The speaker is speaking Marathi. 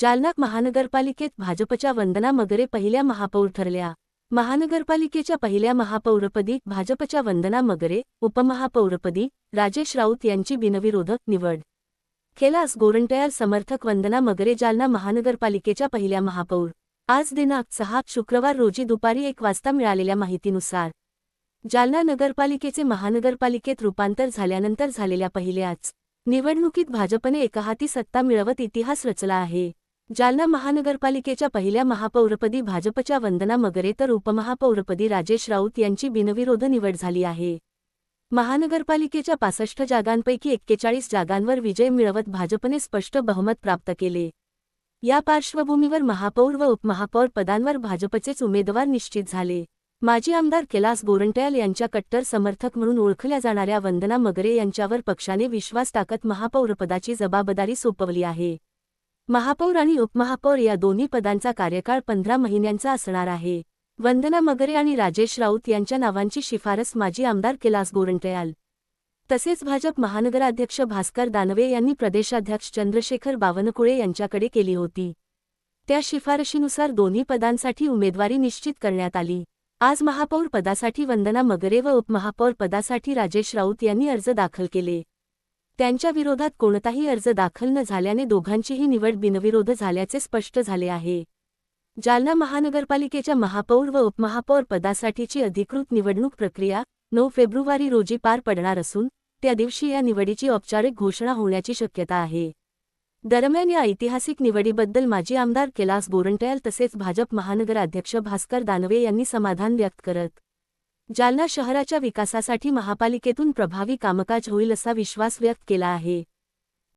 जालना महानगरपालिकेत भाजपच्या वंदना मगरे पहिल्या महापौर ठरल्या. महानगरपालिकेच्या पहिल्या महापौरपदी भाजपच्या वंदना मगरे उपमहापौरपदी राजेश राऊत यांची बिनविरोध निवड. कैलास गोरंटयार समर्थक वंदना मगरे जालना महानगरपालिकेच्या पहिल्या महापौर. आज दिनांक सहा शुक्रवार रोजी दुपारी एक वाजता मिळालेल्या माहितीनुसार जालना नगरपालिकेचे महानगरपालिकेत रूपांतर झाल्यानंतर झालेल्या पहिल्याच निवडणुकीत भाजपने एकाहाती सत्ता मिळवत इतिहास रचला आहे. जालना महानगरपालिकेच्या पहिल्या महापौरपदी भाजपच्या वंदना मगरे तर उपमहापौरपदी राजेश राऊत यांची बिनविरोध निवड झाली आहे. महानगरपालिकेच्या पासष्ट जागांपैकी एक्केचाळीस जागांवर विजय मिळवत भाजपने स्पष्ट बहुमत प्राप्त केले. या पार्श्वभूमीवर महापौर व उपमहापौर पदांवर भाजपचेच उमेदवार निश्चित झाले. माजी आमदार कैलास गोरंट्याल यांच्या कट्टर समर्थक म्हणून ओळखल्या जाणाऱ्या वंदना मगरे यांच्यावर पक्षाने विश्वास टाकत महापौरपदाची जबाबदारी सोपवली आहे. महापौर आणि उपमहापौर या दोन्ही पदांचा कार्यकाळ पंधरा महिन्यांचा असणार आहे. वंदना मगरे आणि राजेश राऊत यांच्या नावांची शिफारस माजी आमदार कैलास गोरंटयाल. तसेच भाजप महानगराध्यक्ष भास्कर दानवे यांनी प्रदेशाध्यक्ष चंद्रशेखर बावनकुळे यांच्याकडे केली होती. त्या शिफारशीनुसार दोन्ही पदांसाठी उमेदवारी निश्चित करण्यात आली. आज महापौर पदासाठी वंदना मगरे व उपमहापौर पदासाठी राजेश राऊत यांनी अर्ज दाखल केले. त्यांच्या विरोधात कोणताही अर्ज दाखल न झाल्याने दोघांचीही निवड बिनविरोध झाल्याचे स्पष्ट झाले आहे. जालना महानगरपालिकेच्या महापौर व उपमहापौर पदासाठीची अधिकृत निवडणूक प्रक्रिया नऊ फेब्रुवारी रोजी पार पडणार असून त्या दिवशी या निवडीची औपचारिक घोषणा होण्याची शक्यता आहे. दरम्यान या ऐतिहासिक निवडीबद्दल माजी आमदार कैलास बोरंटयाल तसेच भाजप महानगराध्यक्ष भास्कर दानवे यांनी समाधान व्यक्त करत जालना शहराच्या विकासासाठी महापालिकेतून प्रभावी कामकाज होईल असा विश्वास व्यक्त केला आहे.